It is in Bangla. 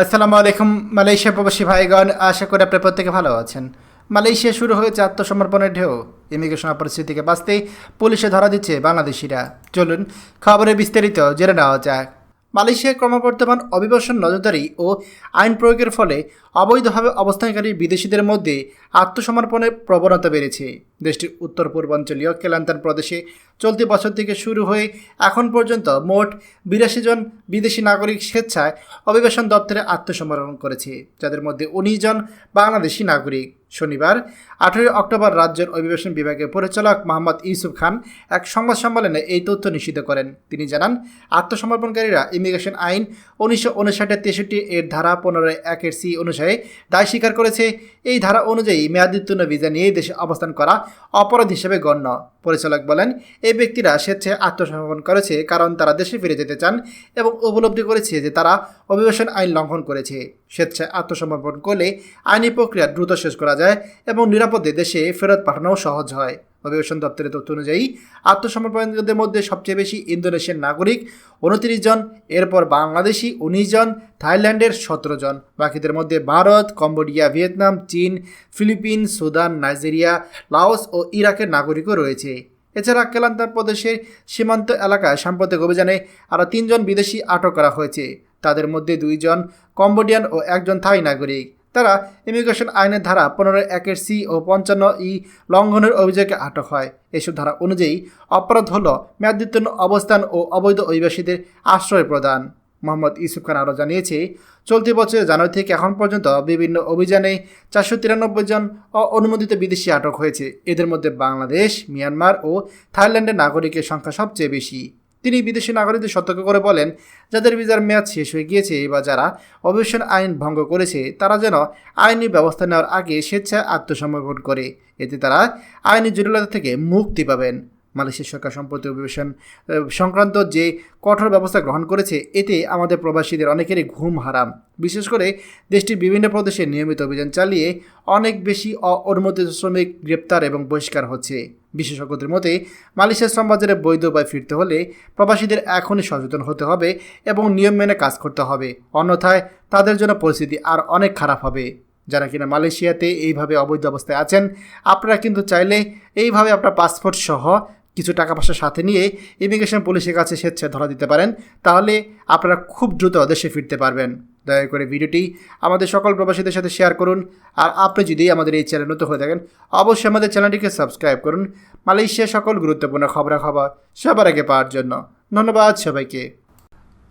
আসসালামু আলাইকুম মালয়েশিয়া প্রবাসী ভাইগণ, আশা করি আপনার প্রত্যেকে ভালো আছেন। মালয়েশিয়া শুরু হয়েছে আত্মসমর্পণের ঢেউ। ইমিগ্রেশন পরিস্থিতিকে বাঁচতে পুলিশে ধরা দিচ্ছে বাংলাদেশিরা। চলুন খবরে বিস্তারিত জেনে নেওয়া যাক। মালয়েশিয়ায় ক্রমবর্ধমান অভিবাসন নজরদারি ও আইন প্রয়োগের ফলে অবৈধভাবে অবস্থানকারী বিদেশিদের মধ্যে আত্মসমর্পণের প্রবণতা বেড়েছে। দেশটির উত্তর পূর্বাঞ্চলীয় কেলান্তান প্রদেশে চলতি বছর থেকে শুরু হয়ে এখন পর্যন্ত মোট বিরাশি জন বিদেশি নাগরিক স্বেচ্ছায় অভিবাসন দপ্তরে আত্মসমর্পণ করেছে, যাদের মধ্যে উনিশ জন বাংলাদেশি নাগরিক। শনিবার, আঠেরোই অক্টোবর রাজ্যের অভিবাসন বিভাগের পরিচালক মোহাম্মদ ইউসুফ খান এক সংবাদ সম্মেলনে এই তথ্য নিশ্চিত করেন। তিনি জানান, আত্মসমর্পণকারীরা ইমিগ্রেশন আইন উনিশশো উনষাটের তেষট্টি এর ধারা পনেরো একের সি অনুসারে দায় স্বীকার করেছে। এই ধারা অনুযায়ী মেয়াদোত্তীর্ণ ভিসা নিয়ে দেশে অবস্থান করা অপরাধ হিসেবে গণ্য। পরিচালক বলেন, এই ব্যক্তিরা স্বেচ্ছায় আত্মসমর্পণ করেছে কারণ তারা দেশে ফিরে যেতে চান এবং উপলব্ধি করেছে যে তারা অভিবাসন আইন লঙ্ঘন করেছে। স্বেচ্ছায় আত্মসমর্পণ করলে আইনি প্রক্রিয়া দ্রুত শেষ করা যায় এবং নিরাপদে দেশে ফেরত পাঠানোও সহজ হয়। অভিবাসন দপ্তরের তথ্য অনুযায়ী, আত্মসমর্পণকারীদের মধ্যে সবচেয়ে বেশি ইন্দোনেশিয়ার নাগরিক উনত্রিশ জন, এরপর বাংলাদেশি উনিশ জন, থাইল্যান্ডের সতেরো জন। বাকিদের মধ্যে ভারত, কম্বোডিয়া, ভিয়েতনাম, চীন, ফিলিপিন, সুদান, নাইজেরিয়া, লাওস ও ইরাকের নাগরিকও রয়েছে। এছাড়া কেলান্তার প্রদেশের সীমান্ত এলাকায় সাম্প্রতিক অভিযানে আরও তিনজন বিদেশি আটক করা হয়েছে। তাদের মধ্যে দুইজন কম্বোডিয়ান ও একজন থাই নাগরিক। তারা ইমিগ্রেশন আইনের ধারা পনেরো একের সি ও পঞ্চান্ন ই লঙ্ঘনের অভিযোগে আটক হয়। এসব ধারা অনুযায়ী অপরাধ হল মেয়াদোত্তীর্ণ অবস্থান ও অবৈধ অভিবাসীদের আশ্রয় প্রদান। মোহাম্মদ ইউসুফ খান আরও জানিয়েছে, চলতি বছরের জানুয়ারি থেকে এখন পর্যন্ত বিভিন্ন অভিযানে চারশো তিরানব্বই জন অনুমোদিত বিদেশি আটক হয়েছে। এদের মধ্যে বাংলাদেশ, মিয়ানমার ও থাইল্যান্ডের নাগরিকের সংখ্যা সবচেয়ে বেশি। তিনি বিদেশি নাগরিকদের সতর্ক করে বলেন, যাদের ভিসার মেয়াদ শেষ হয়ে গিয়েছে বা যারা অভিবাসন আইন ভঙ্গ করেছে, তারা যেন আইনি ব্যবস্থা নেওয়ার আগে স্বেচ্ছায় আত্মসমর্পণ করে। এতে তারা আইনি জটিলতা থেকে মুক্তি পাবেন। মালয়েশিয়া সরকার সম্প্রতি অভিবাসন সংক্রান্ত যে কঠোর ব্যবস্থা গ্রহণ করেছে, এতে আমাদের প্রবাসীদের অনেকেরই ঘুম হারাম। বিশেষ করে দেশটির বিভিন্ন প্রদেশে নিয়মিত অভিযান চালিয়ে অনেক বেশি অনুমোদিত শ্রমিক গ্রেপ্তার এবং বহিষ্কার হচ্ছে। বিশেষজ্ঞদের মতে মালয়েশিয়া শ্রমবাজারে বৈধ উপায় ফিরতে হলে প্রবাসীদের এখনই সচেতন হতে হবে এবং নিয়ম মেনে কাজ করতে হবে। অন্যথায় তাদের জন্য পরিস্থিতি আর অনেক খারাপ হবে। যারা কিনা মালয়েশিয়াতে এইভাবে অবৈধ অবস্থায় আছেন, আপনারা কিন্তু চাইলে এইভাবে আপনার পাসপোর্ট সহ কিছু টাকা পয়সা সাথে নিয়ে ইমিগ্রেশন পুলিশের কাছে স্বেচ্ছায় ধরা দিতে পারেন, তাহলে আপনারা খুব দ্রুত দেশে ফিরতে পারবেন। দয়া করে ভিডিওটি আমাদের সকল প্রবাসীদের সাথে শেয়ার করুন, আর আপনি যদি আমাদের এই চ্যানেল নতুন হয়ে থাকেন, অবশ্যই আমাদের চ্যানেলটিকে সাবস্ক্রাইব করুন, মালয়েশিয়ার সকল গুরুত্বপূর্ণ খবরাখবর সবার আগে পাওয়ার জন্য। ধন্যবাদ সবাইকে।